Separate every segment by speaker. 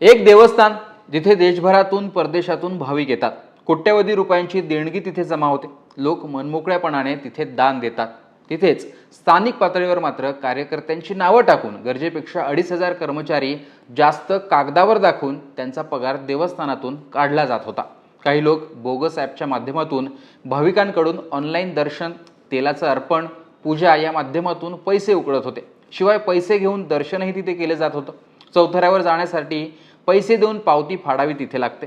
Speaker 1: एक देवस्थान जिथे देशभरातून परदेशातून भाविक येतात. कोट्यवधी रुपयांची देणगी तिथे जमा होते. लोक मनमोकळ्यापणाने तिथे दान देतात. तिथेच स्थानिक पातळीवर मात्र कार्यकर्त्यांची नावं टाकून गरजेपेक्षा अडीच हजार कर्मचारी जास्त कागदावर दाखवून त्यांचा पगार देवस्थानातून काढला जात होता. काही लोक बोगस ॲपच्या माध्यमातून भाविकांकडून ऑनलाईन दर्शन तेलाचं अर्पण पूजा या माध्यमातून पैसे उकळत होते. शिवाय पैसे घेऊन दर्शनही तिथे केले जात होतं. चौथऱ्यावर जाण्यासाठी पैसे देऊन पावती फाडावी तिथे लागते.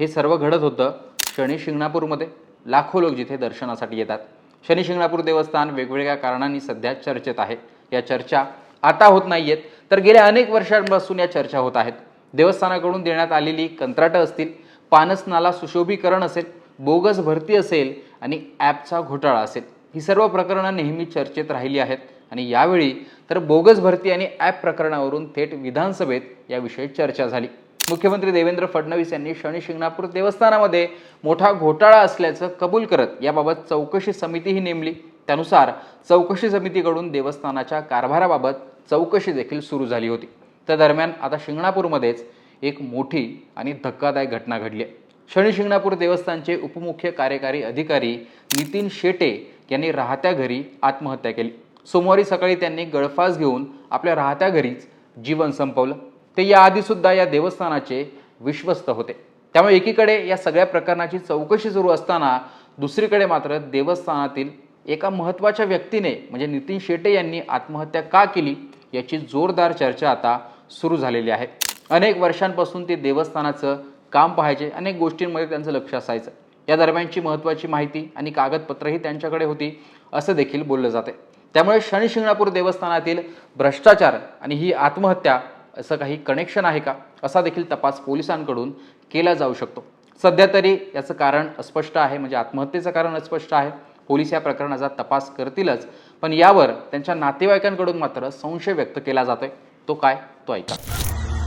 Speaker 1: हे सर्व घडत होतं शनी शिंगणापूरमध्ये. लाखो लोक जिथे दर्शनासाठी येतात. शनी शिंगणापूर देवस्थान वेगवेगळ्या कारणांनी सध्या चर्चेत आहे. या चर्चा आता होत नाही आहेत तर गेल्या अनेक वर्षांपासून या चर्चा होत आहेत. देवस्थानाकडून देण्यात आलेली कंत्राटं असतील पानसनाला सुशोभीकरण असेल बोगस भरती असेल आणि ॲपचा घोटाळा असेल. ही सर्व प्रकरणं नेहमी चर्चेत राहिली आहेत. आणि यावेळी तर बोगस भरती आणि ॲप प्रकरणावरून थेट विधानसभेत याविषयी चर्चा झाली. मुख्यमंत्री देवेंद्र फडणवीस यांनी शनी शिंगणापूर देवस्थानामध्ये मोठा घोटाळा असल्याचं कबूल करत याबाबत चौकशी समितीही नेमली. त्यानुसार चौकशी समितीकडून देवस्थानाच्या कारभाराबाबत चौकशी देखील सुरू झाली होती. त्या दरम्यान आता शिंगणापूरमध्येच एक मोठी आणि धक्कादायक घटना घडली आहे. शनी शिंगणापूर देवस्थानचे उपमुख्य कार्यकारी अधिकारी नितीन शेटे यांनी राहत्या घरी आत्महत्या केली. सोमवारी सकाळी त्यांनी गळफास घेऊन आपल्या राहत्या घरीच जीवन संपवलं. ते याआधीसुद्धा या देवस्थानाचे विश्वस्त होते. त्यामुळे एकीकडे या सगळ्या प्रकरणाची चौकशी सुरू असताना दुसरीकडे मात्र देवस्थानातील एका महत्त्वाच्या व्यक्तीने म्हणजे नितीन शेटे यांनी आत्महत्या का केली याची जोरदार चर्चा आता सुरू झालेली आहे. अनेक वर्षांपासून ते देवस्थानाचं काम पाहायचे अनेक गोष्टींमध्ये त्यांचं लक्ष असायचं. या दरम्यानची महत्त्वाची माहिती आणि कागदपत्रही त्यांच्याकडे होती असं देखील बोललं जाते. त्यामुळे शनिशिंगणापूर देवस्थानातील भ्रष्टाचार आणि ही आत्महत्या असं काही कनेक्शन आहे का? असा देखील तपास पोलिसांकडून केला जाऊ शकतो. सध्या तरी याचं कारण अस्पष्ट आहे म्हणजे आत्महत्येचं कारण अस्पष्ट आहे. पोलीस या प्रकरणाचा तपास करतीलच पण यावर त्यांच्या नातेवाईकांकडून मात्र संशय व्यक्त केला जातोय. तो काय? तो ऐका.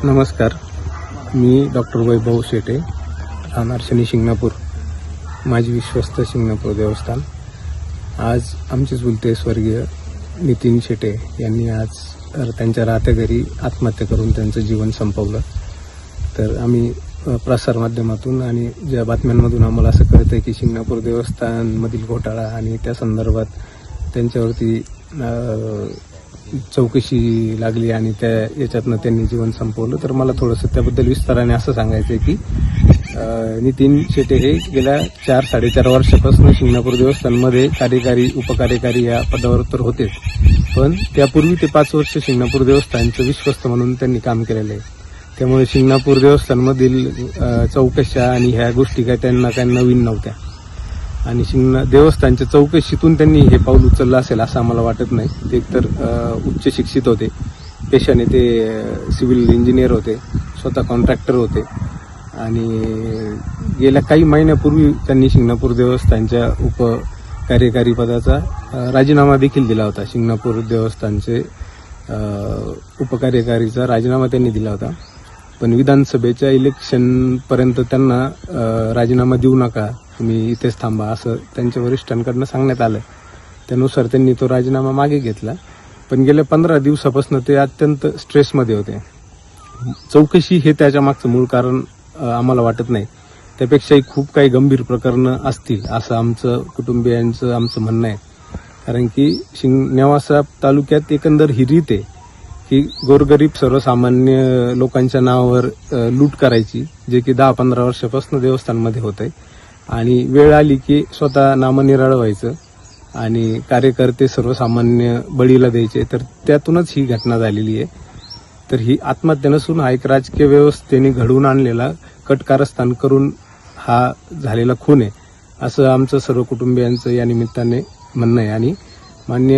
Speaker 2: नमस्कार. मी डॉक्टर वैभव शेटे राहणार शनी शिंगणापूर. माझी विश्वस्त शिंगणापूर देवस्थान. आज आमचेच बोलते स्वर्गीय नितीन शेटे यांनी आज त्यांच्या राहत्या घरी आत्महत्या करून त्यांचं जीवन संपवलं. तर आम्ही प्रसार प्रसारमाध्यमातून आणि ज्या बातम्यांमधून आम्हाला असं कळतंय की शिंगणापूर देवस्थानमधील घोटाळा आणि त्या संदर्भात त्यांच्यावरती चौकशी लागली आणि त्या याच्यातनं त्यांनी जीवन संपवलं. तर मला थोडंसं त्याबद्दल विस्ताराने असं सांगायचं आहे की नितीन शेटे हे गेल्या चार साडेचार वर्षापासून शिंगणापूर देवस्थानमध्ये कार्यकारी उपकार्यकारी या पदावर तर होतेच पण त्यापूर्वी ते पाच वर्ष शिंगणापूर देवस्थानचं विश्वस्त म्हणून त्यांनी काम केलेलं आहे. त्यामुळे शिंगणापूर देवस्थानमधील चौकशा आणि ह्या गोष्टी काय त्यांना काय नवीन नव्हत्या. आणि शिंगणा देवस्थानच्या चौकशीतून त्यांनी हे पाऊल उचललं असेल असं आम्हाला वाटत नाही. ते एकतर उच्च शिक्षित होते. पेशाने ते सिव्हिल इंजिनियर होते. स्वतः कॉन्ट्रॅक्टर होते. आणि गेल्या काही महिन्यापूर्वी त्यांनी शिंगणापूर देवस्थानच्या उप कार्यकारी पदाचा राजीनामा देखील दिला होता. शिंगणापूर देवस्थानचे उपकार्यकारीचा राजीनामा त्यांनी दिला होता. पण विधानसभेच्या इलेक्शनपर्यंत त्यांना राजीनामा देऊ नका तुम्ही इथेच थांबा असं त्यांच्या वरिष्ठांकडनं सांगण्यात आलं. त्यानुसार त्यांनी तो राजीनामा मागे घेतला. पण गेल्या पंधरा दिवसापासून ते अत्यंत स्ट्रेसमध्ये होते. चौकशी हे त्याच्या मागचं मूळ कारण आम्हाला वाटत नाही. त्यापेक्षाही खूप काही गंभीर प्रकरणं असतील असं आमचं कुटुंबियांचं आमचं म्हणणं आहे. कारण की शिंग नेवासा तालुक्यात एकंदर ही रीत आहे की गोरगरीब सर्वसामान्य लोकांच्या नावावर लूट करायची जे की दहा पंधरा वर्षापासून देवस्थानमध्ये होत आहे. आणि वेळ आली की स्वतः नामनिराळ व्हायचं आणि कार्यकर्ते सर्वसामान्य बळीला द्यायचे. तर त्यातूनच ही घटना झालेली आहे. तर ही आत्महत्या नसून हा एक राजकीय व्यवस्थेने घडवून आणलेला कटकारस्थान करून हा झालेला खून आहे. असं आमचं सर्व कुटुंबियांचं या निमित्ताने म्हणणं आहे. आणि मान्य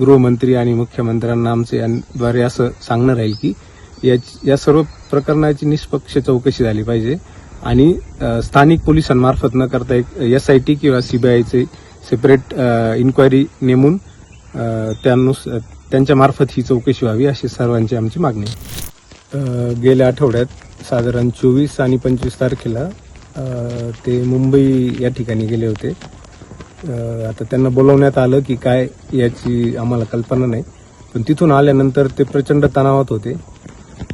Speaker 2: गृहमंत्री आणि मुख्यमंत्र्यांना आमचं याद्वारे असं सांगणं राहील की या या सर्व प्रकरणाची निष्पक्ष चौकशी झाली पाहिजे. आणि स्थानिक पोलिसांमार्फत न करता एक एस आय टी किंवा सीबीआयचे सेपरेट इन्क्वायरी नेमून त्यानुसार त्यांच्यामार्फत त्यांच्या मार्फत ही चौकशी व्हावी अशी सर्वांची आमची मागणी. गेल्या आठवड्यात साधारण चोवीस आणि पंचवीस तारखेला ते मुंबई या ठिकाणी गेले होते. आता त्यांना बोलवण्यात आलं की काय याची आम्हाला कल्पना नाही. पण तिथून आल्यानंतर ते प्रचंड तणावात होते.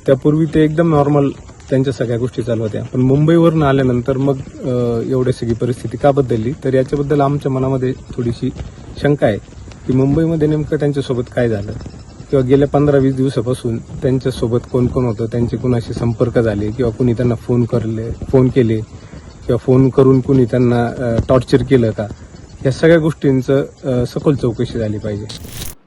Speaker 2: त्यापूर्वी ते एकदम नॉर्मल त्यांच्या सगळ्या गोष्टी चालू होत्या. पण मुंबईवरून आल्यानंतर मग अ, एवढी सगळी परिस्थिती का बदलली? तर याच्याबद्दल आमच्या मनामध्ये थोडीशी शंका आहे. की मुंबईमध्ये नेमकं त्यांच्यासोबत काय झालं? किंवा गेल्या पंधरा वीस दिवसापासून त्यांच्यासोबत कोण कोण होतं? त्यांचे कुणाशी संपर्क झाले? किंवा कुणी त्यांना फोन करले फोन केले? किंवा फोन करून कुणी त्यांना टॉर्चर केलं का? या सगळ्या गोष्टींचं सखोल चौकशी झाली पाहिजे.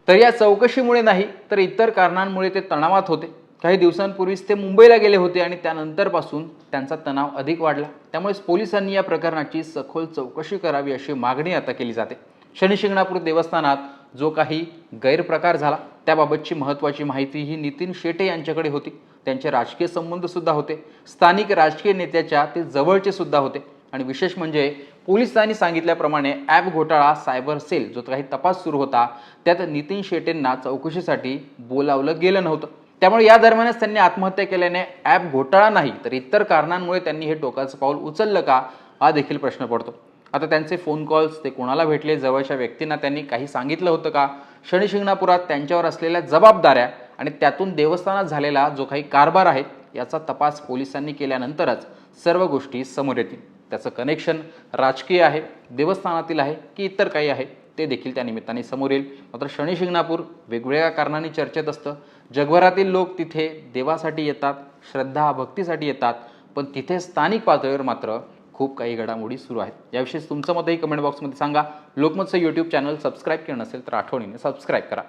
Speaker 1: तर या चौकशीमुळे नाही तर इतर कारणांमुळे ते तणावात होते. काही दिवसांपूर्वीच ते मुंबईला गेले होते आणि त्यानंतरपासून त्यांचा तणाव अधिक वाढला. त्यामुळेच पोलिसांनी या प्रकरणाची सखोल चौकशी करावी अशी मागणी आता केली जाते. शनिशिंगणापूर देवस्थानात जो काही गैरप्रकार झाला त्याबाबतची महत्त्वाची माहिती ही नितीन शेटे यांच्याकडे होती. त्यांचे राजकीय संबंधसुद्धा होते. स्थानिक राजकीय नेत्याच्या ते जवळचे सुद्धा होते. आणि विशेष म्हणजे पोलिसांनी सांगितल्याप्रमाणे ॲप घोटाळा सायबर सेल जो काही तपास सुरू होता त्यात नितीन शेटेंना चौकशीसाठी बोलावलं गेलं नव्हतं. त्यामुळे या दरम्यानच त्यांनी आत्महत्या केल्याने ॲप घोटाळा नाही तर इतर कारणांमुळे त्यांनी हे टोकाचं पाऊल उचललं का हा देखील प्रश्न पडतो. आता त्यांचे फोन कॉल्स ते कोणाला भेटले? जवळच्या व्यक्तींना त्यांनी काही सांगितलं होतं का? शनिशिंगणापुरात त्यांच्यावर असलेल्या जबाबदाऱ्या आणि त्यातून देवस्थानात झालेला जो काही कारभार आहे याचा तपास पोलिसांनी केल्यानंतरच सर्व गोष्टी समोर येतील. त्याचं कनेक्शन राजकीय आहे देवस्थानातील आहे की इतर काही आहे ते देखील त्या निमित्ताने समोर येईल. मात्र शनी शिंगणापूर वेगवेगळ्या कारणांनी चर्चेत असतं. जगभरातील लोक तिथे देवासाठी येतात श्रद्धा भक्तीसाठी येतात पण तिथे स्थानिक पातळीवर मात्र खूप काही घडामोडी सुरू आहेत. याविषयी तुमचं मतही कमेंट बॉक्समध्ये सांगा. लोकमतचं यूट्यूब चॅनल सबस्क्राईब केलं नसेल तर आठवणीने सबस्क्राईब करा.